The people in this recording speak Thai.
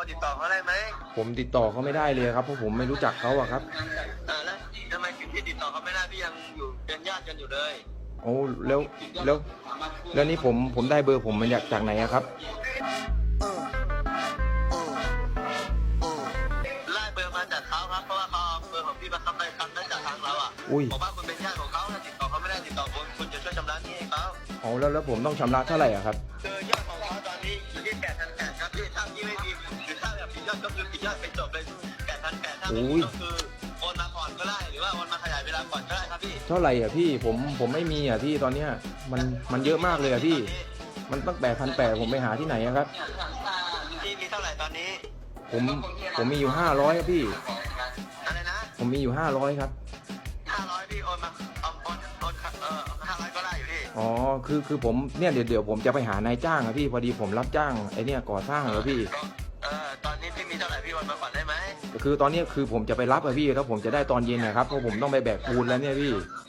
พอติดต่อเขาได้ไหมผมติดต่อเขาไม่ได้เลยครับเพราะผมไม่รู้จักเขาอะครับอ่าแล้วทำไมถึงที่ติดต่อเขาไม่ได้พี่ยังอยู่เป็นญาติกันอยู่เลยโอ้แล้วแล้วแล้วนี่ผมผมได้เบอร์ผมมาจากจากไหนอะครับไล่เบอร์มาจากเขาครับเพราะว่าเขาเอาเบอร์ของพี่มาทำไปทำได้จากทางเราอะอุ้ยบอกว่าคุณเป็นญาติของเขาถ้าติดต่อเขาไม่ได้ติดต่อคุณคุณจะช่วยชำระหนี้ให้เขาอ๋อแล้วแล้วผมต้องชำระเท่าไหร่อะครับคือยอดของ ยอดก็คือผิดยอดไปจบเลยแปดพันแปดถ้าไม่อุ้มียก็คือโอนมาก่อนก็ได้หรือว่าโอนมาขยายเวลาก่อนก็ได้ครับพี่เท่าไหร่อะพี่ผมผมไม่มีอะพี่ตอนเนี้ยมันมันเยอะมากเลยอะพี่ มันตั้งแปดพันแปดผมไปหาที่ไหนอะครับ พี่มีเท่าไหร่ตอนนี้ผมผมมีอยู่ห้าร้อยครับพี่ อะไรนะผมมีอยู่ห้าร้อยครับห้าร้อยพี่โอนมาเอาโอนโอนเออห้าร้อยก็ได้อยู่พี่อ๋อคือคือผมเนี่ยเดี๋ยวเดี๋ยวผมจะไปหานายจ้างอะพี่พอดีผมรับจ้างไอเนี่ยก่อสร้างอะพี่เออต ที่เท่าไหร่พี่วันมาก่อนได้ไหม คือตอนนี้คือผมจะไปรับอะพี่แล้วผมจะได้ตอนเย็นนะครับเพราะผมต้องไปแบกปูนแล้วเนี่ยพี่